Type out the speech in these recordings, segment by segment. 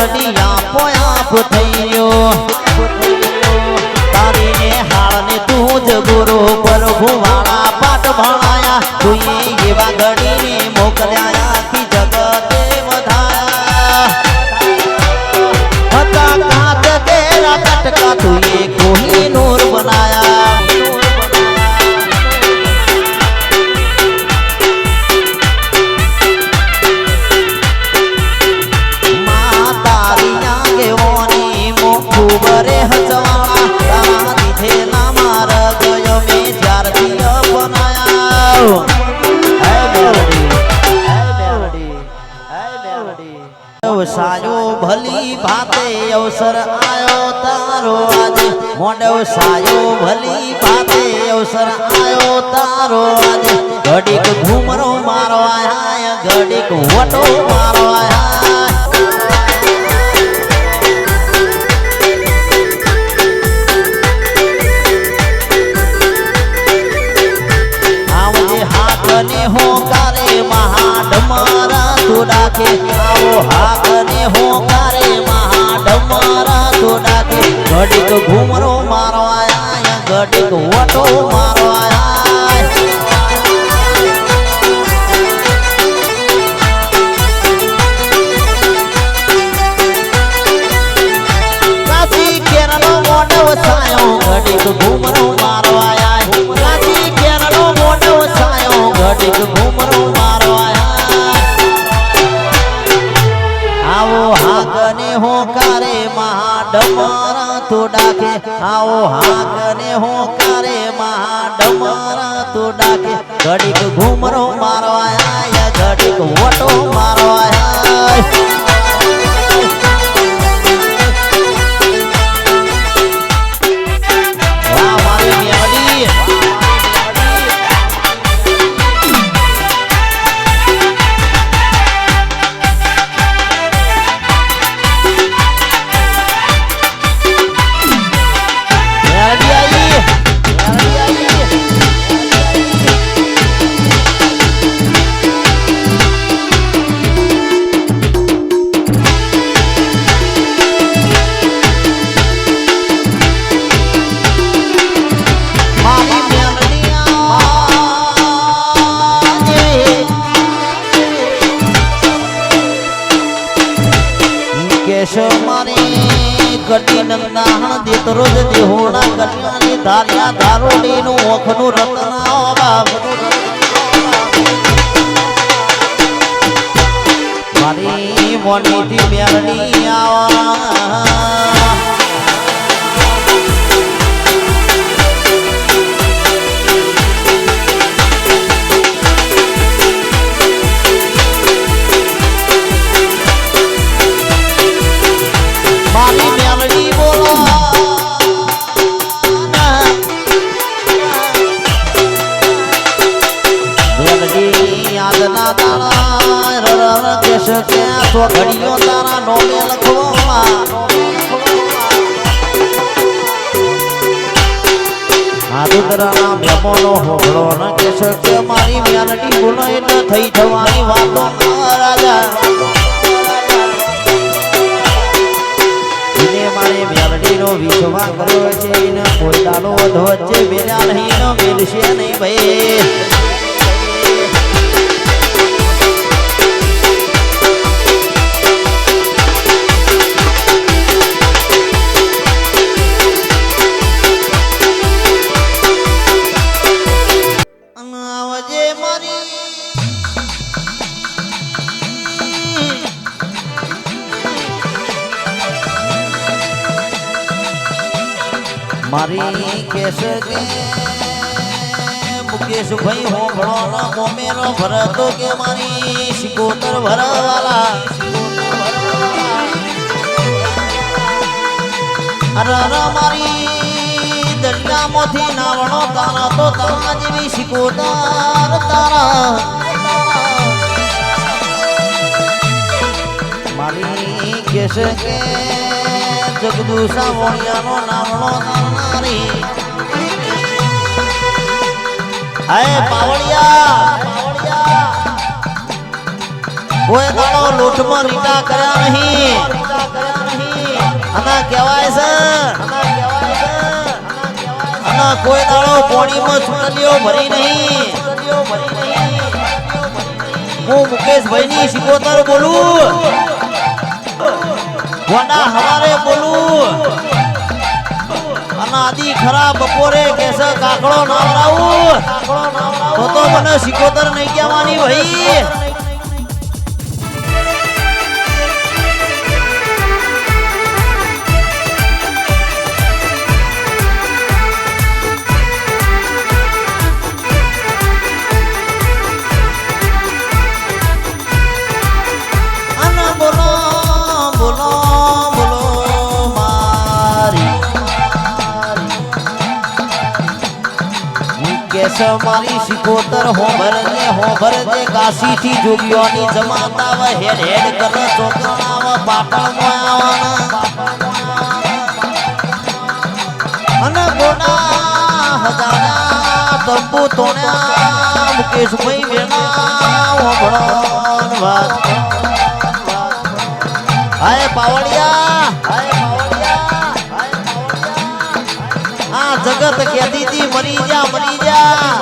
મેલડી આપો આપ મોડવ સાયો ભલી પાતે અવસર આયો તારો આજે. ઘડીક ઘૂમરો મારો આયા ઘડીક વટો મારો આયા આવજે હાથને હોકારે મહાડમરા તું રાખે આવો હાથને હોકારે ઘડીક ઘૂમરો મારો આયા, ઘડીક વટો મારો આયા. કાચી કેરનો મોઢો છાયો, ઘડીક ઘૂમરો મારો આયા. કાચી કેરનો મોઢો છાયો, ઘડીક ઘૂમરો મારો આયા. આવો હાકને હોકારે મહાડમરા તો ડાકે, આવો હાકને હોકારે મહાડમરા તો ડાકે, ઘડીક ઘૂમરો મારો આયા ઘડીક વટો મારો આયા કટી નંદાણ દેત રોજ દેહોણા કન્યાની ધાર્યા ધારોડીનું ઓખનું રતના બાપ મારી મોનીથી મેલડી આવા યાદના તારા રર કેશ કે સો ઘડીઓ તારા નોમે લખવામાં આદુતરાના મેમોનો હોળો ન કેશ કે મારી મ્યાનટી બોલો ન થઈ જવાની વાતો રાજા. મારે મેલડીનો વિશ્વા કર્યો છે, એને પોતાનો વચ્ચે મેલ્યા નહીં, નો મેલશે નહીં. મારી કેસ કે મુકેશ ભાઈ હોભળો નો મોમેરો ભરતો કે મારી શિકોતર ભરવાલા? અરે મારી દરિયામાંથી નાવણો તારા તો તારા જેવી શિકોતર તારા. મારી કેસ કે જગદુસા વણિયાનો નામનો નારનારી હાય પાવડિયા કોઈ દાડો લોટમાં રીટા કર્યા નહીં. અને કહેવાય છે. કોઈ દાડો પોણીમાં ચૂંટણીઓ ભરી નહીં. હું મુકેશભાઈની શિકોતર બોલું. વડા હવારે બોલું અનાદી ખરા બપોરે કેસે કાકડો નાવડાવું તો તો મને શિકોતર નહીં કહેવાની ભાઈ કેસ મારી સિકોતર હોભર ને હોભર દે કાશી થી જોગીઓની જમાતા વ હેડ હેડ કર ચોકણાવ, પાટણ અને ગોડા હજારા તંબુ તોણ્યા, મુકેશભાઈ વેણા હોભળોન વાત. હાય પાવડિયા હાય જગત કહેતી હતી, મરી જા મરી જા.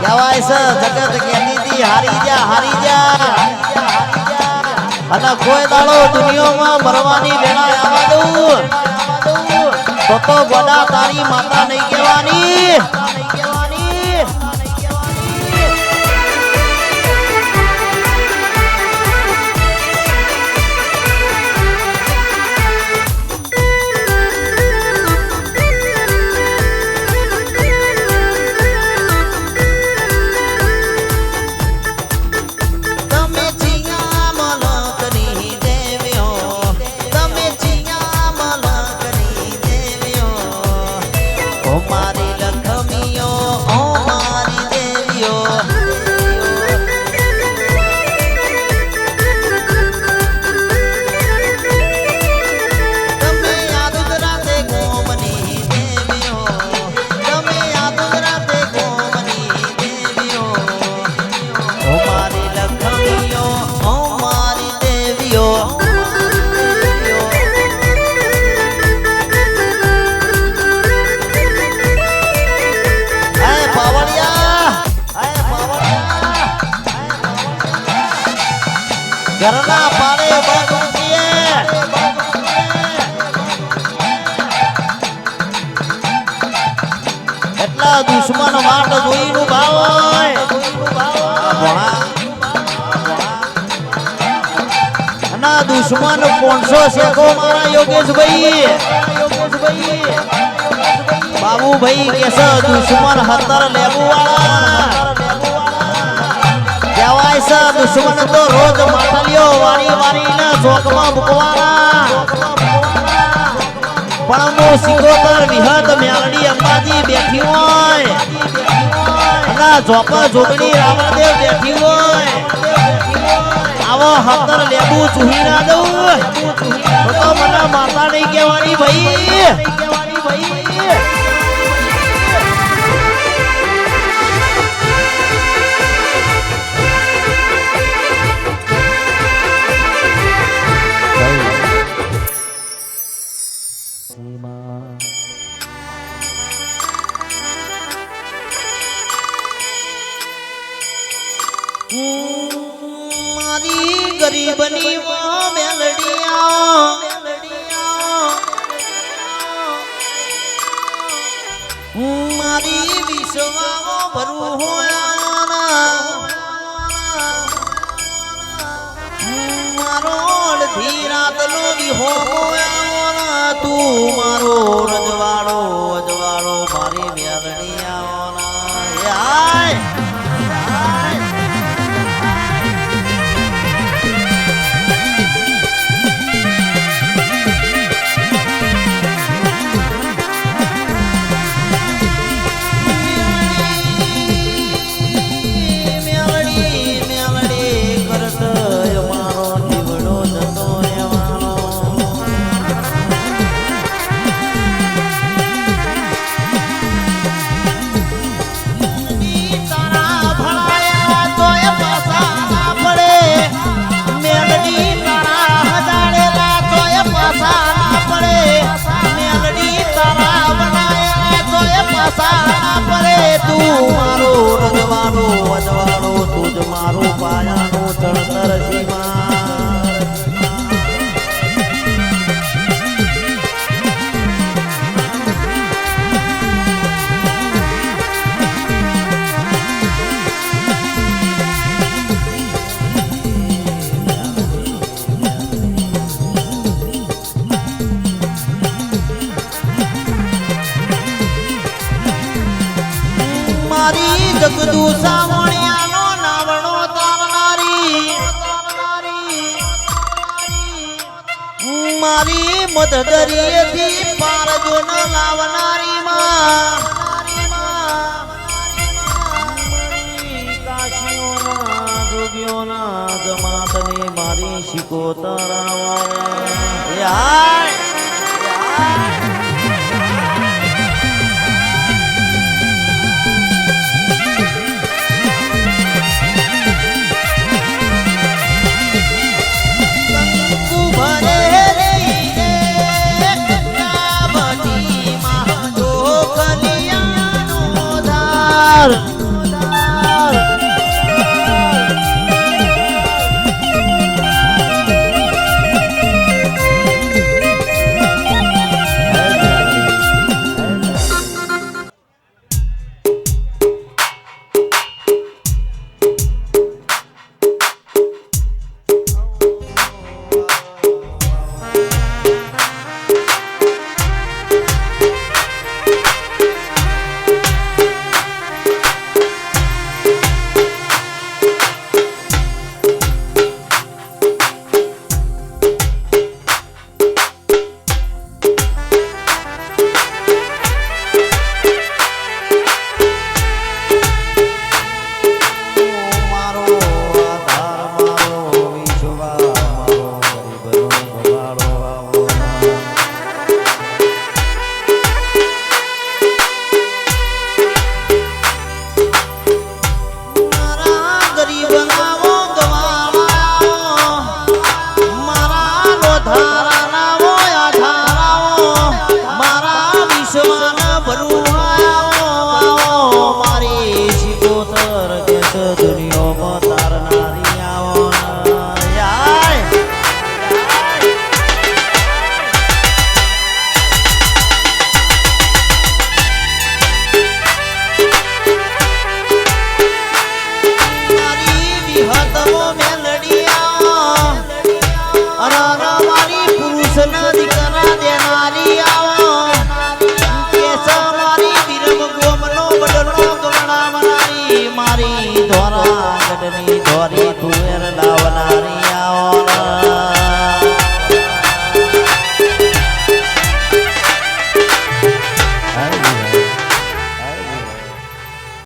કહેવાય છે, જગત કહેતી હતી, હારી જા હારી જા. અને કોઈ દાડો દુનિયામાં મરવાની વેળા આવવા દઉં, તો તો ગોડા તારી માતા નહીં કહેવાની. દુશ્મન પોણસો શેખો મારા યોગેશભાઈ. બાબુભાઈ કેસે દુશ્મન હતર લેવું વાળા કહેવાય છે, દુશ્મન તો રોજ માટલીઓ વાળી વાળીને ચોકમાં મૂકવાના પણ હું સિકોતર વિહત મેલડી અંબાજી બેઠી હોય. અને જોક જોગણી રામદેવ બેઠી હોય. આવો હતર લેબુ ચૂહી ના દઉં. તો માતા નહીં કહેવાની ભાઈ. મારી મારી વિશ્વામાં ભરવું હોય મારો અડધી રાતનો વિહો હોય તું મારો રજવાડો. વાળો વનવાળો તું જ મારો પાયાનો તણતર સીમા જગદુ સાવણિયાનો નાવણો તારનારી. મારી મદદરીએથી પારજો ન લાવનારી માં યોગીઓના જમાતને મારી શીખો તરાવા